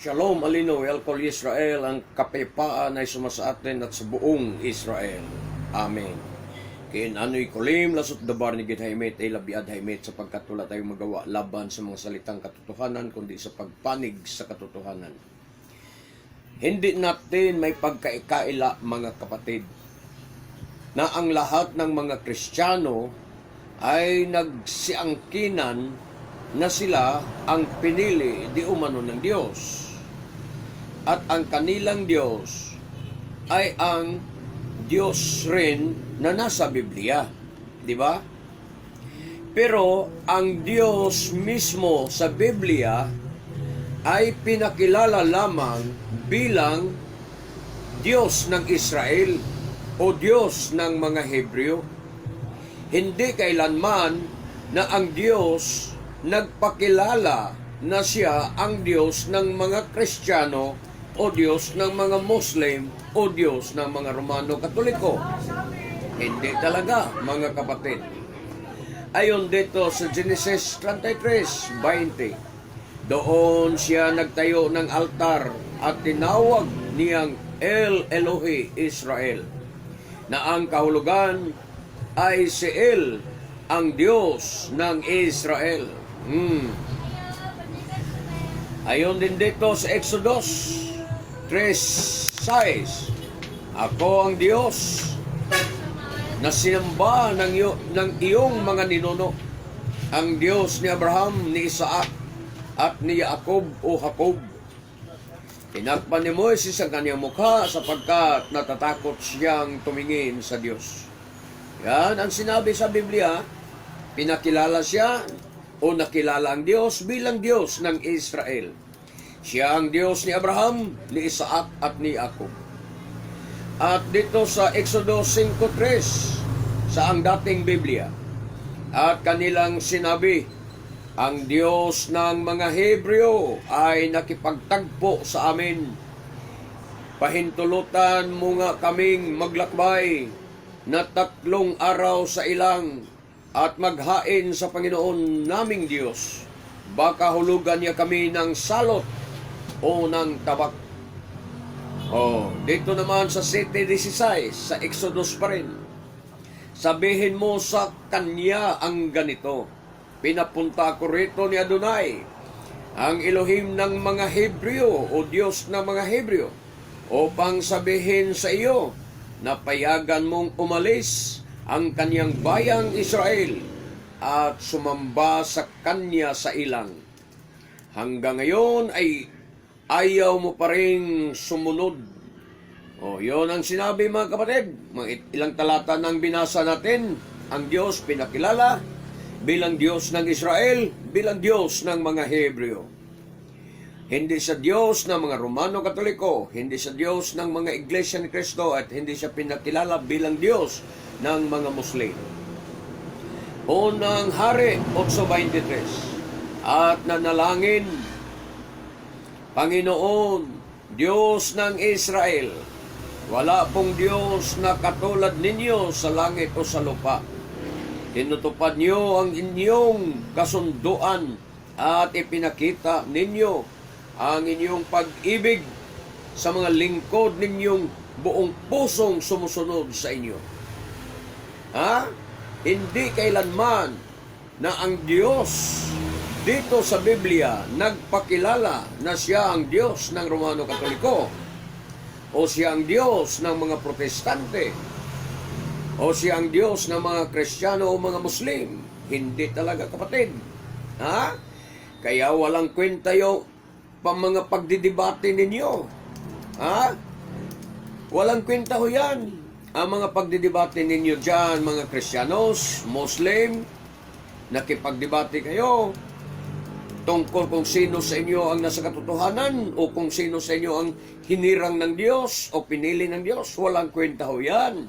Shalom Alino, Elkol Israel, ang kapayapaan ay sumasa atin at sa buong Israel. Amen. Kin ano'y kulim, lasot dabar ni Gid Haimet, ay labiad Haimet, sapagkat wala tayong magawa laban sa mga salitang katotohanan, kundi sa pagpanig sa katotohanan. Hindi natin may pagkaikaila, mga kapatid, na ang lahat ng mga Kristiyano ay nagsiangkinan na sila ang pinili di umano ng Diyos. At ang kanilang Diyos ay ang Diyos rin na nasa Biblia. Di ba? Pero ang Diyos mismo sa Biblia ay pinakilala lamang bilang Diyos ng Israel o Diyos ng mga Hebreo. Hindi kailanman na ang Diyos nagpakilala na siya ang Diyos ng mga Kristiyano o Diyos ng mga Muslim o Diyos ng mga Romano Katoliko. Hindi talaga, mga kapatid. Ayon dito sa Genesis 33:20, doon siya nagtayo ng altar at tinawag niyang El Elohe Israel, na ang kahulugan ay si El, ang Diyos ng Israel. Hmm. Ayon din dito sa Exodus 3.6 Ako ang Diyos na sinamba ng, iyo, ng iyong mga ninuno ang Diyos ni Abraham, ni Isaac at ni Jacob o Jacob. Tinakpan ni Moises ang kanyang mukha sapagkat natatakot siyang tumingin sa Diyos. Yan ang sinabi sa Biblia. Pinakilala siya o nakilala ang Diyos bilang Diyos ng Israel. Siya ang Diyos ni Abraham, ni Isaac at ni Jacob. At dito sa Exodus 5.3 sa ang dating Biblia at kanilang sinabi, ang Diyos ng mga Hebreo ay nakipagtagpo sa amin. Pahintulutan mo nga kaming maglakbay na tatlong araw sa ilang at maghain sa Panginoon naming Diyos. Baka hulugan niya kami ng salot o ng tabak. Oh, dito naman sa 7.16, sa Exodus pa rin. Sabihin mo sa kanya ang ganito. Pinapunta ko rito ni Adonai, ang Elohim ng mga Hebreo o Diyos ng mga Hebreo, upang sabihin sa iyo na payagan mong umalis ang kanyang bayang Israel at sumamba sa kanya sa ilang. Hanggang ngayon ay ayaw mo pa rin sumunod. O, yon ang sinabi mga kapatid. Mga ilang talata nang binasa natin, ang Diyos pinakilala bilang Diyos ng Israel, bilang Diyos ng mga Hebreo. Hindi sa Diyos ng mga Romano Katoliko, hindi sa Diyos ng mga Iglesia ni Cristo, at hindi siya pinakilala bilang Diyos ng mga Muslim. Unang Hari 8.23 At nanalangin Panginoon, Diyos ng Israel, wala pong Diyos na katulad ninyo sa langit o sa lupa. Tinutupad niyo ang inyong kasunduan at ipinakita ninyo ang inyong pag-ibig sa mga lingkod ninyong buong pusong sumusunod sa inyo. Ha? Hindi kailanman na ang Diyos dito sa Biblia nagpakilala na siya ang Diyos ng Romano Katoliko o siya ang Diyos ng mga Protestante o siya ang Diyos ng mga Kristiyano o mga Muslim. Hindi talaga kapatid. Ha? Kaya walang kwenta yung pang mga pagdidebate ninyo. Ha? Walang kwenta ho yan. Ang mga pagdidebate ninyo dyan, mga Kristiyanos, Muslim, nakipagdebate kayo tungkol kung sino sa inyo ang nasa katotohanan o kung sino sa inyo ang hinirang ng Diyos o pinili ng Diyos. Walang kwenta ho yan.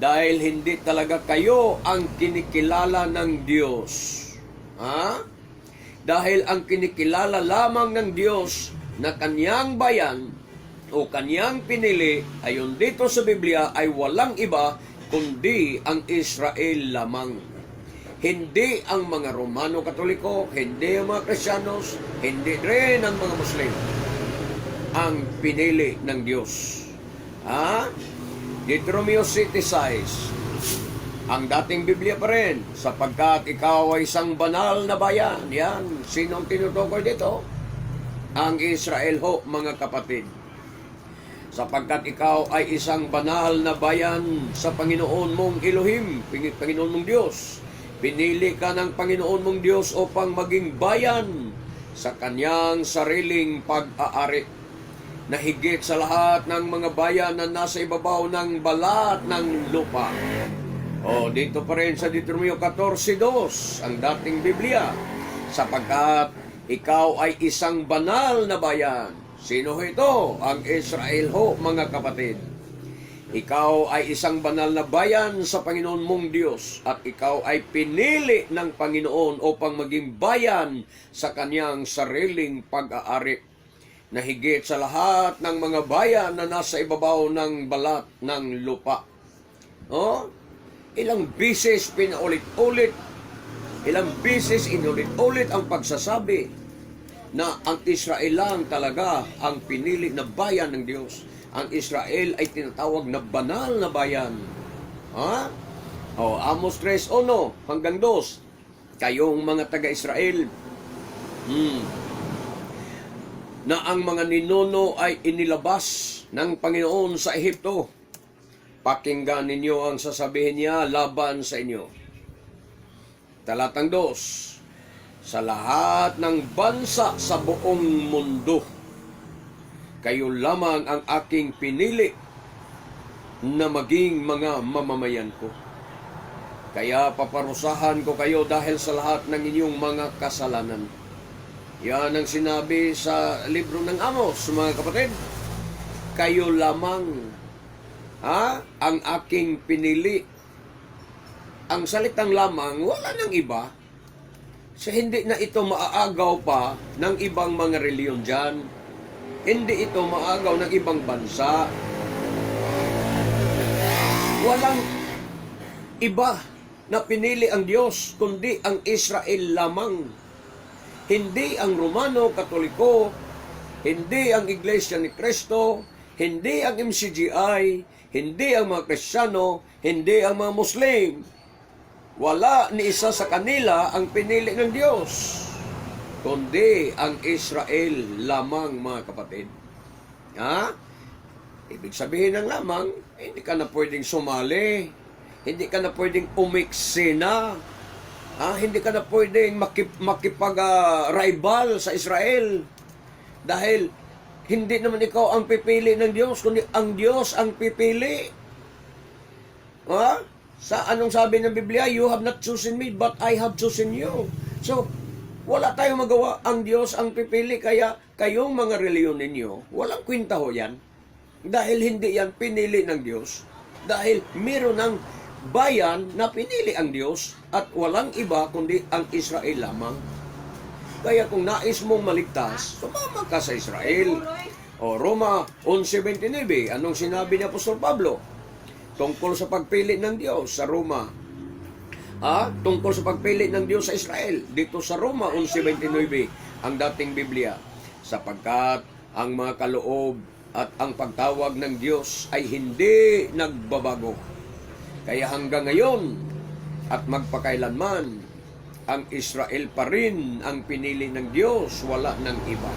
Dahil hindi talaga kayo ang kinikilala ng Diyos. Ha? Dahil ang kinikilala lamang ng Diyos na kanyang bayan o kanyang pinili ayon dito sa Biblia ay walang iba kundi ang Israel lamang. Hindi ang mga Romano Katoliko, hindi ang mga Kristiyanos, hindi rin ang mga Muslim. ang pinili ng Diyos. Ha? Deuteronomio 7.6 ang dating Biblia pa rin, sapagkat ikaw ay isang banal na bayan. Yan, sino ang tinutukoy dito? Ang Israel ho, mga kapatid. Sapagkat ikaw ay isang banal na bayan sa Panginoon mong Elohim, Panginoon mong Diyos. Pinili ka ng Panginoon mong Diyos upang maging bayan sa kanyang sariling pag-aari na higit sa lahat ng mga bayan na nasa ibabaw ng balat ng lupa. O, dito pa rin sa Deuteronomio 14.2, ang dating Biblia, sapagkat ikaw ay isang banal na bayan. Sino ito? Ang Israel ho, mga kapatid. Ikaw ay isang banal na bayan sa Panginoon mong Diyos at ikaw ay pinili ng Panginoon upang maging bayan sa kanyang sariling pag-aari na higit sa lahat ng mga bayan na nasa ibabaw ng balat ng lupa. Oh, ilang bisis pinaulit-ulit, ilang bisis inulit-ulit ang pagsasabi na ang Israel lang talaga ang pinili na bayan ng Diyos. Ang Israel ay tinatawag na banal na bayan. Ha? O, Amos 3.1 hanggang 2. Kayong mga taga-Israel, hmm, na ang mga ninuno ay inilabas ng Panginoon sa Ehipto. Pakinggan ninyo ang sasabihin niya laban sa inyo. Talatang dos, sa lahat ng bansa sa buong mundo, kayo lamang ang aking pinili na maging mga mamamayan ko. Kaya paparusahan ko kayo dahil sa lahat ng inyong mga kasalanan. Yan ang sinabi sa libro ng Amos, mga kapatid. Kayo lamang ha, ang aking pinili. Ang salitang lamang, wala nang iba. Sa hindi na ito maaagaw pa ng ibang mga reliyon dyan. Hindi ito maagaw ng ibang bansa. Walang iba na pinili ang Diyos, kundi ang Israel lamang. Hindi ang Romano, Katoliko, hindi ang Iglesia ni Cristo, hindi ang MCGI, hindi ang mga Kristiyano, hindi ang mga Muslim. Wala ni isa sa kanila ang pinili ng Diyos, kundi ang Israel lamang, mga kapatid. Ha? Ibig sabihin ng lamang, hindi ka na pwedeng sumali, hindi ka na pwedeng umiksina, Ah, hindi ka na pwedeng makip, makipag-rival sa Israel. Dahil hindi naman ikaw ang pipili ng Diyos, kundi ang Diyos ang pipili. Ha? Sa anong sabi ng Biblia? You have not chosen me, but I have chosen you. So, wala tayong magawa. Ang Diyos ang pipili. Kaya kayong mga reliyon ninyo, walang kwenta ho yan. Dahil hindi yan pinili ng Diyos. Dahil meron ng bayan na pinili ang Diyos at walang iba kundi ang Israel lamang. Kaya kung nais mong maligtas, sumama ka sa Israel. O Roma 11.29, anong sinabi ni Apostol Pablo? Tungkol sa pagpili ng Diyos sa Roma. Ah, tungkol sa pagpili ng Diyos sa Israel. Dito sa Roma 11.29, ang dating Biblia. Sapagkat ang mga kaloob at ang pagtawag ng Diyos ay hindi nagbabago. Kaya hanggang ngayon at magpakailanman, ang Israel pa rin ang pinili ng Diyos, wala ng iba.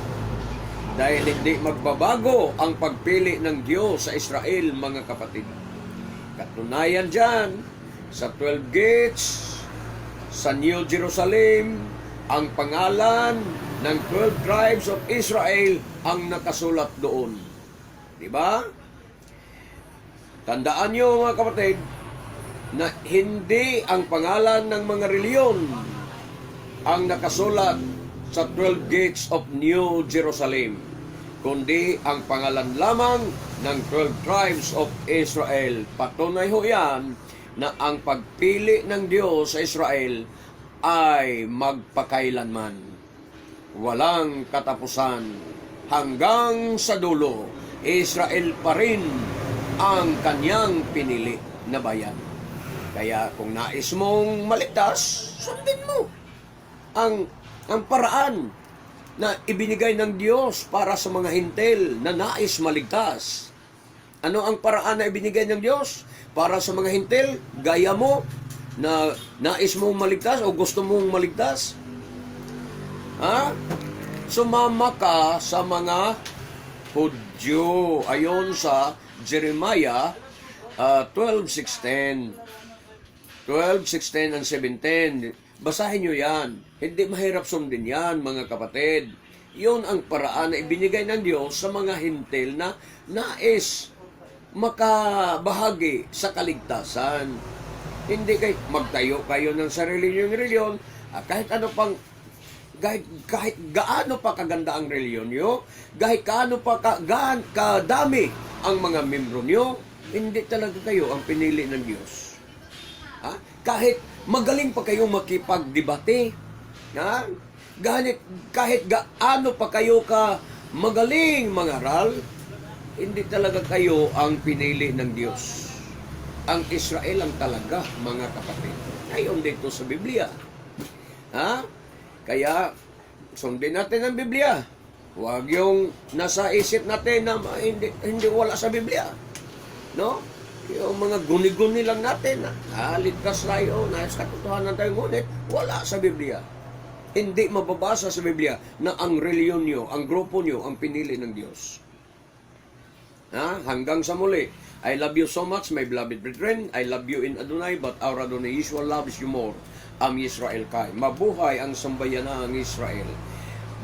Dahil hindi magbabago ang pagpili ng Diyos sa Israel, mga kapatid. Katunayan dyan, sa 12 gates, sa New Jerusalem, ang pangalan ng 12 tribes of Israel ang nakasulat doon. Di ba? Tandaan nyo mga kapatid, na hindi ang pangalan ng mga reliyon ang nakasulat sa 12 gates of New Jerusalem, kundi ang pangalan lamang ng 12 tribes of Israel. Patunay ho yan na ang pagpili ng Diyos sa Israel ay magpakailanman. Walang katapusan hanggang sa dulo. Israel pa rin ang kanyang pinili na bayan. Kaya kung nais mong maligtas, sundin mo ang ang paraan na ibinigay ng Diyos para sa mga hintel na nais maligtas. Ano ang paraan na ibinigay ng Diyos para sa mga hintel? Gaya mo na nais mong maligtas o gusto mong maligtas? Ha? Sumama ka sa mga Hudyo. Ayon sa Jeremiah uh, 12.16. 12, 16, and 17. Basahin nyo yan. Hindi mahirap sundin yan, mga kapatid. Yun ang paraan na ibinigay ng Diyos sa mga hintil na nais makabahagi sa kaligtasan. Hindi kay magtayo kayo ng sarili niyong reliyon, ah, kahit ano pang kahit, kahit gaano pa kaganda ang reliyon nyo, kahit gaano pa ka, gaan, kadami ang mga membro nyo, hindi talaga kayo ang pinili ng Diyos. Ha? Kahit magaling pa kayong makipagdebate, ha? Kahit, kahit gaano pa kayo ka magaling mangaral, hindi talaga kayo ang pinili ng Diyos. Ang Israel ang talaga, mga kapatid. Ngayon dito sa Biblia. Ha? Kaya, sundin natin ang Biblia. Huwag yung nasa isip natin na hindi, hindi wala sa Biblia. No? Yung mga guni-guni lang natin, ah, ligtas tayo, nais katotohanan tayo, ngunit wala sa Biblia. Hindi mababasa sa Biblia na ang reliyon nyo, ang grupo nyo, ang pinili ng Diyos. Ha? Hanggang sa muli. I love you so much, my beloved brethren. I love you in Adonai, but our Adonai Yeshua loves you more. Am Israel kay. Mabuhay ang sambayanang Israel.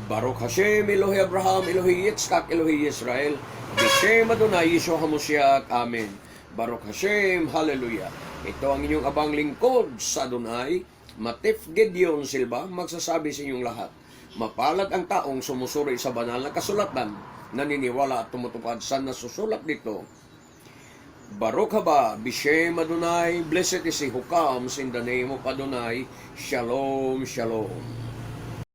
Baruch Hashem, Elohi Abraham, Elohi Yitzchak, Elohi Israel. Bishem Adonai, Yeshua HaMashiach. Amen. Baruch Hashem, Hallelujah. Ito ang inyong abang lingkod sa Adonai. Matif Gedeon Silva, magsasabi sa inyong lahat. Mapalad ang taong sumusuri sa banal na kasulatan, naniniwala at tumutupad sa nasusulat dito. Baruch haba, Bishem Adonai, blessed is he who comes in the name of Adonai. Shalom, shalom.